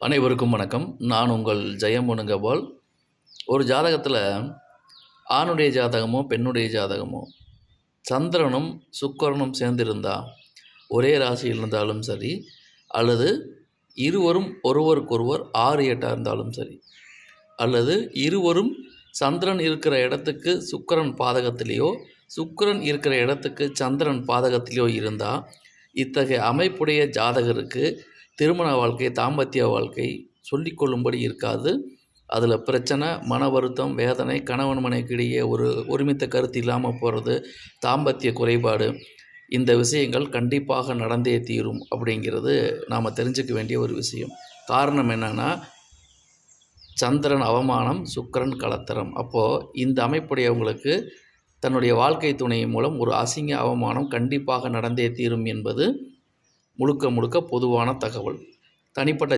அனைவருக்கும் வணக்கம். நான் உங்கள் ஜெயமுனுங்கபால் ஒரு ஜாதகத்தில் ஆணுடைய ஜாதகமோ பெண்ணுடைய ஜாதகமோ சந்திரனும் சுக்கரனும் சேர்ந்திருந்தா ஒரே ராசியில் இருந்தாலும் சரி அல்லது இருவரும் ஒருவருக்கொருவர் ஆறு எட்டாக இருந்தாலும் சரி அல்லது இருவரும் சந்திரன் இருக்கிற இடத்துக்கு சுக்கரன் பாதகத்திலேயோ சுக்கரன் இருக்கிற இடத்துக்கு சந்திரன் பாதகத்திலேயோ இருந்தால் இத்தகைய அமைப்புடைய ஜாதகருக்கு திருமண வாழ்க்கை தாம்பத்திய வாழ்க்கை சொல்லிக்கொள்ளும்படி இருக்காது. அதில் பிரச்சனை மன வருத்தம் வேதனை கணவன் மனைக்கிடையே ஒரு ஒருமித்த கருத்து இல்லாமல் போகிறது தாம்பத்திய குறைபாடு இந்த விஷயங்கள் கண்டிப்பாக நடந்தே தீரும் அப்படிங்கிறது நாம் தெரிஞ்சுக்க வேண்டிய ஒரு விஷயம். காரணம் என்னென்னா சந்திரன் அவமானம் சுக்கரன் கலத்தரம். அப்போது இந்த அமைப்புடையவங்களுக்கு தன்னுடைய வாழ்க்கை துணை மூலம் ஒரு அசிங்க அவமானம் கண்டிப்பாக நடந்தே தீரும் என்பது முழுக்க முழுக்க பொதுவான தகவல். தனிப்பட்ட